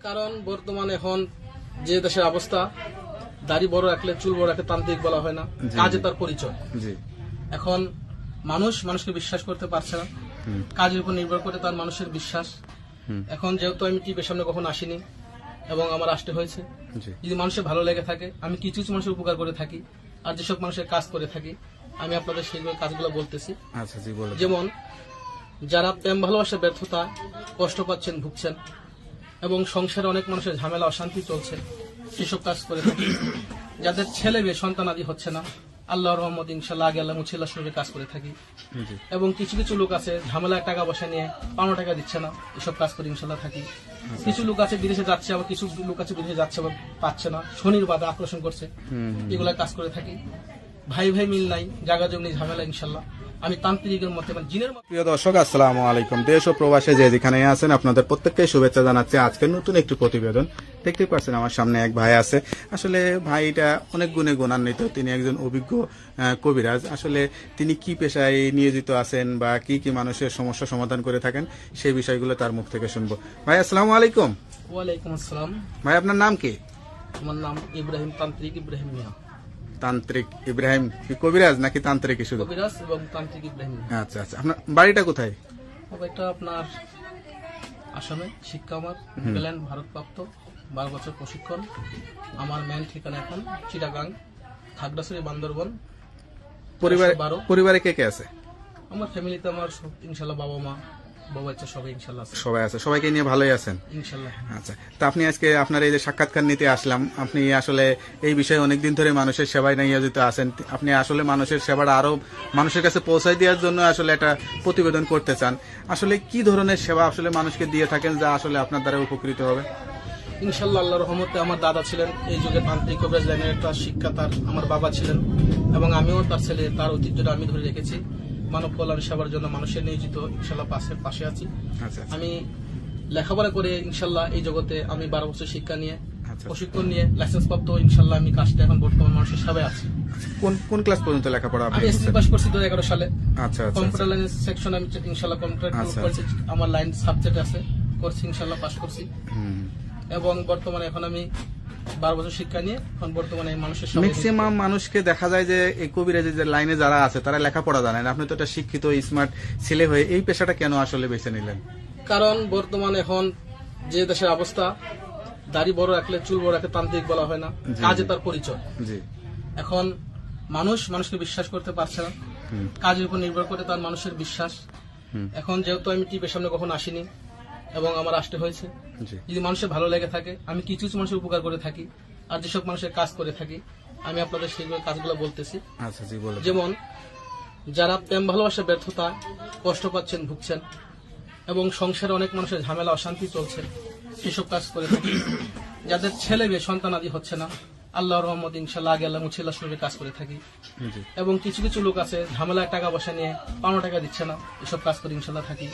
কারণ বর্তমানে এখন যে দেশের অবস্থা দাড়ি বড় রাখলে চুল বড় রাখলে তান্ত্রিক বলা হয় না। কাজে তার পরিচয়। এখন মানুষ মানুষকে বিশ্বাস করতে পারছে না। কাজের উপর নির্ভর করে তার মানুষের বিশ্বাস। এখন যেহেতু আমি টিভির সামনে কখনো আসিনি এবং আমার আসতে হয়েছে যদি মানুষের ভালো লেগে থাকে আমি কিছু কিছু মানুষের উপকার করে থাকি আর যেসব মানুষের কাজ করে থাকি আমি আপনাদের সেইগুলো কাজগুলো বলতেছি। আচ্ছা। যেমন যারা প্রেম ভালোবাসার ব্যর্থতা কষ্ট পাচ্ছেন ভুগছেন এবং সংসারে অনেক মানুষের ঝামেলা অশান্তি চলছে। সেসব কাজ করে থাকি। যাদের ছেলে মেয়ে সন্তান আদি হচ্ছে না আল্লাহ রহমদ ইনশাল্লাহ আগে আল্লাহ মুছিল্লাহ সঙ্গে কাজ করে থাকি। এবং কিছু কিছু লোক আছে ঝামেলায় টাকা পয়সা নিয়ে পাঁচশো টাকা দিচ্ছে না এসব কাজ করে ইনশাল্লাহ থাকি। কিছু লোক আছে বিদেশে যাচ্ছে আবার কিছু লোক আছে বিদেশে যাচ্ছে আবার পাচ্ছে না। শনির বাদে আকর্ষণ করছে। এগুলা কাজ করে থাকি। ভাই ভাই মিল নাই জাগা জমি ঝামেলা ইনশাল্লাহ আমি তান্ত্রিকের মধ্যে মানে জিনের প্রিয় দর্শক আসসালামু আলাইকুম। দেশ ও প্রবাসে যে যেখানে আছেন আপনাদের প্রত্যেককে শুভেচ্ছা জানাচ্ছি। আজকের নতুন একটি প্রতিবেদন। দেখতে পাচ্ছেন আমার সামনে এক ভাই আছে। আসলে ভাইটা অনেক গুণে গুণান্বিত। তিনি একজন অভিজ্ঞ কবিরাজ। আসলে তিনি কি পেশায় নিয়োজিত আছেন বা কি কি মানুষের সমস্যা সমাধান করে থাকেন সেই বিষয়গুলো তার মুখ থেকে শুনব। ভাই আসসালামু আলাইকুম। ওয়ালাইকুম আসসালাম। ভাই আপনার নাম কি? আমার নাম ইব্রাহিম তান্ত্রিক ইব্রাহিম মিয়া। তান্ত্রিক ইব্রাহিম কি কবিরাজ নাকি তান্ত্রিক শুধু? কবিরাজ এবং তান্ত্রিক ইব্রাহিম। আচ্ছা আচ্ছা। আপনার বাড়িটা কোথায়? এটা আপনার আসামে শিক্ষা আমার প্ল্যান ভারতপ্রাপ্ত। বারো বছর প্রশিক্ষণ। আমার মেন ঠিকানা এখন চিটাগাং খাগড়াছড়ি বান্দরবন। পরিবার বারো। পরিবারে কে কে আছে? আমার ফ্যামিলিতে আমার ইনশাল্লাহ বাবা মা। বাচ্চা সবাই ইনশাল্লাহ আছে। সবাই আছে। সবাইকে নিয়ে ভালোই আছেন? ইনশাল্লাহ আচ্ছা। তা আপনি আজকে আপনার এই যে সাক্ষাৎকার নিতে আসলাম আপনি আসলে এই বিষয়ে অনেকদিন ধরে মানুষের সেবায় নিয়োজিত আছেন। আপনি আসলে মানুষের সেবাটা আরও মানুষের কাছে পৌঁছায় দেওয়ার জন্য আসলে একটা প্রতিবেদন করতে চান। আসলে কি ধরনের সেবা আসলে মানুষকে দিয়ে থাকেন যা আসলে আপনার দ্বারা উপকৃত হবে? ইনশাল্লাহ আল্লাহ রহমতে আমার দাদা ছিলেন এই যুগে তান্ত্রিক কবিরাজ লাইনের একটা শিক্ষা তার আমার বাবা ছিলেন এবং আমিও তার ছেলে তার ঐতিহ্যটা আমি ধরে রেখেছি। মানব কল্যাণ সেবার জন্য মানুষের নিয়োজিত ইনশাল্লাহ পাশে পাশে আছি। আচ্ছা আমি লেখাপড়া করে ইনশাল্লাহ এই জগতে আমি বারো বছর শিক্ষা নিয়ে আচ্ছা প্রশিক্ষণ নিয়ে লাইসেন্স প্রাপ্ত ইনশাল্লাহ আমি কাজটা এখন বর্তমান মানুষের সেবায় আছি। কোন কোন ক্লাস পর্যন্ত লেখাপড়া আমি এসএসসি পাস করছি দু এগারো সালে। আচ্ছা আচ্ছা কম্পিউটার লাইনের সেকশন আমি ইনশাল্লাহ কম্পিউটার আচ্ছা, করছি আমার লাইন সাবজেক্ট আছে করছি ইনশাল্লাহ পাস করছি। এবং বর্তমানে এখন আমি বারো বছর শিক্ষা নিয়ে এখন বর্তমানে মানুষের ম্যাক্সিমাম মানুষকে দেখা যায় যে এই কবিরাজের যে লাইনে যারা আছে তারা লেখাপড়া জানেন আপনি তো একটা শিক্ষিত স্মার্ট ছেলে হয়ে এই পেশাটা কেন আসলে বেছে নিলেন? কারণ বর্তমানে এখন যে দেশের অবস্থা দাড়ি বড় রাখলে চুল বড় রাখলে তান্ত্রিক বলা হয় না কাজে তার পরিচয়। জি। এখন মানুষ মানুষকে বিশ্বাস করতে পারছে না। কাজের উপর নির্ভর করে তার মানুষের বিশ্বাস। এখন যেহেতু আমি টিভির সামনে কখনো আসিনি এবং আমার আসতে হয়েছে। যদি মানুষের ভালো লেগে থাকে আমি কিছু কিছু মানুষের উপকার করে থাকি আর যেসব মানুষের কাজ করে থাকি আমি আপনাদের সেইগুলো কাজগুলো বলতেছি। আচ্ছা যেমন যারা প্রেম ভালোবাসা ব্যর্থতা কষ্ট পাচ্ছেন ভুগছেন এবং সংসারে অনেক মানুষের ঝামেলা অশান্তি চলছে সেসব কাজ করে থাকি। যাদের ছেলে মেয়ে সন্তান আদি হচ্ছে না আল্লাহ রহমদ ইনশাল্লাহ আগে আল্লাহ মুছিল্লাহ সঙ্গে কাজ করে থাকি। এবং কিছু কিছু লোক আছে ঝামেলায় টাকা পয়সা নিয়ে পাঁচশো টাকা দিচ্ছে না এসব কাজ করে ইনশাল্লাহ থাকি।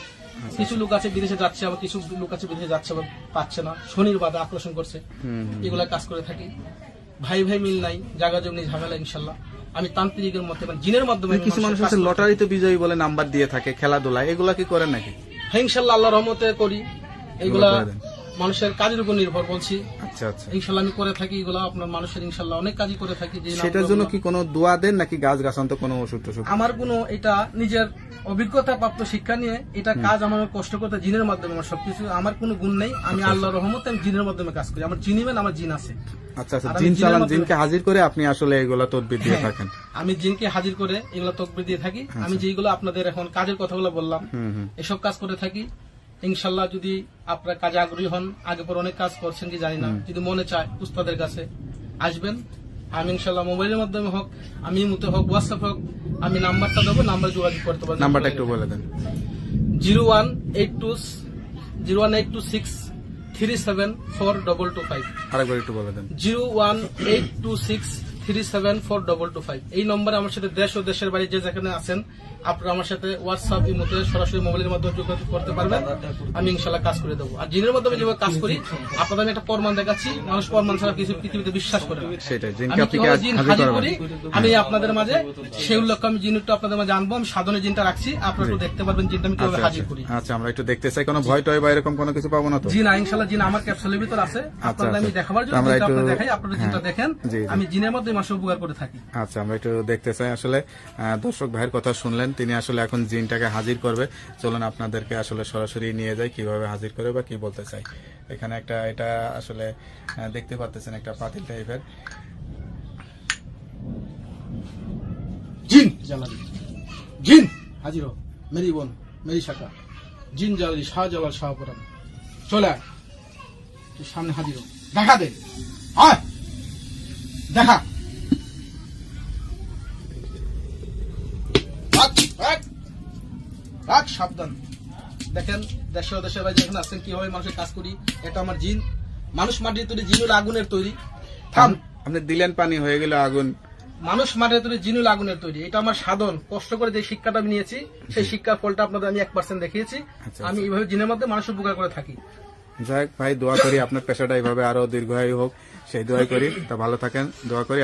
কিছু লোক আছে বিদেশে যাচ্ছে আবার কিছু লোক আছে বিদেশে যাচ্ছে আবার পাচ্ছে না। শনির বাদে আকর্ষণ করছে। এগুলা কাজ করে থাকি। ভাই ভাই মিল নাই জাগা জমি ঝামেলা ইনশাল্লাহ। আমি তান্ত্রিকের মধ্যে মানে জিনের মাধ্যমে কিছু মানুষ আছে লটারিতে বিজয়ী বলে নাম্বার দিয়ে থাকে খেলাধুলা এগুলা কি করেন নাকি? হ্যাঁ ইনশাল্লাহ আল্লাহ রহমতে করি। এগুলা মানুষের কাজের উপর নির্ভর বলছি। আচ্ছা আচ্ছা। ইনশাল্লাহ আমি করে থাকি এগুলা আপনার মানুষের ইনশাল্লাহ অনেক কাজই করে থাকি যে সেটার জন্য কি কোনো দোয়া দেন নাকি গাছ গাছান্ত কোনো ওষুধ টষুধ? আমার কোনো এটা নিজের অভিজ্ঞতা প্রাপ্ত শিক্ষা নিয়ে এটা কাজ আমার কষ্ট করতে জিনের মাধ্যমে আমার সবকিছু আমার কোনো গুণ নেই আমি আল্লাহ রহমতে আমি জিনের মাধ্যমে কাজ করি। আমার জিনিবেন আমার জিন আছে। আচ্ছা আচ্ছা জিন চালান জিনকে হাজির করে আপনি আসলে এগুলা তদবির দিয়ে হ্যাঁ। থাকেন। আমি জিনকে হাজির করে এগুলো তকবির দিয়ে থাকি। আমি যেগুলো আপনাদের এখন কাজের কথাগুলো বললাম এসব কাজ করে থাকি। ইনশাল্লাহ যদি আপনারা কাজে আগ্রহী হন আগে পর অনেক কাজ করছেন কি জানি না যদি মনে চায় উস্তাদের কাছে আসবেন। আমি ইনশাল্লাহ মোবাইলের মাধ্যমে হোক আমি মুতে হোক হোয়াটসঅ্যাপ হোক আমি নাম্বারটা দেবো নাম্বার যোগাযোগ করতে পারবেন। নাম্বারটা একটু বলে দেন। Zero one eight two zero one eight two six three seven four double two five. আরেকবার একটু বলে দেন। Zero one eight two six three seven four double two five. এই নম্বরে আমার সাথে দেশ ও দেশের বাড়ি যে যেখানে আছেন আপনারা আমার সাথে হোয়াটসঅ্যাপ ইমোতে সরাসরি মোবাইলের মাধ্যমে যোগাযোগ করতে পারবেন। আমি ইনশাল্লাহ কাজ করে দেবো। আর জিনের মাধ্যমে যেভাবে কাজ করি আপনাদের আমি একটা প্রমাণ দেখাচ্ছি। মানুষ প্রমাণ ছাড়া কিছু পৃথিবীতে বিশ্বাস করে না। আমি জিন হাজির করি? আমি আপনাদের মাঝে সেই লক্ষ্য আমি জিন একটু আপনাদের মাঝে আনব। আমি সাধনে জিনটা রাখছি। আপনারা একটু দেখতে পারবেন জিনটা আমি কীভাবে আচ্ছা হাজির আচ্ছা। করি। আচ্ছা আমরা একটু দেখতে চাই। কোনো ভয় টয় বা এরকম কোনো কিছু পাবো না তো? জিন ইনশাল্লাহ জিন আমার ক্যাপসুলের ভিতর আছে। আপনাদের আমি আচ্ছা। দেখাবার জন্য জিনটা আপনাদের দেখাই। আপনারা জিনটা হ্যাঁ। দেখেন। জি, জি। আমি জিনের মধ্যে মানুষ উপকার করে থাকি। আচ্ছা আমরা একটু দেখতে চাই। আসলে দর্শক ভাইয়ের কথা শুনলেন তিনি আসলে এখন জিনটাকে হাজির করবে। চলুন আপনাদেরকে আসলে সরাসরি নিয়ে যাই কীভাবে হাজির করে বা কি বলতে চাই। এখানে একটা এটা আসলে দেখতে পাচ্ছেন একটা পাতিল টাইপের। জিন! জালালি। জিন! হাজির হো। মেরি বোন মেরি শাখা। জিন জালালি শাহ জালাল শাহ পরান চলে আয়। সামনে হাজির হো। দেখা দে। আয়! দেখা। দেখেন দেশে দেশের বাইরে যেখানে আছেন কীভাবে মানুষের কাজ করি এটা আমার জিন। মানুষ মাটির তৈরি জিন হলো আগুনের তৈরি। থাম। আপনি দিলেন পানি হয়ে গেল আগুন। মানুষ মাটির তৈরি জিনুল আগুনের তৈরি। এটা আমার সাধন। কষ্ট করে যে শিক্ষাটা আমি নিয়েছি সেই শিক্ষার ফলটা আপনাদের আমি এক পার্সেন্ট দেখিয়েছি। আচ্ছা, আমি এইভাবে জিনের মধ্যে মানুষ উপকার করে থাকি। যাই ভাই দোয়া করি আপনার পেশাটা এইভাবে আরও দীর্ঘায়ু হোক। সেই দোয়াই করি। তা ভালো থাকেন দোয়া করি।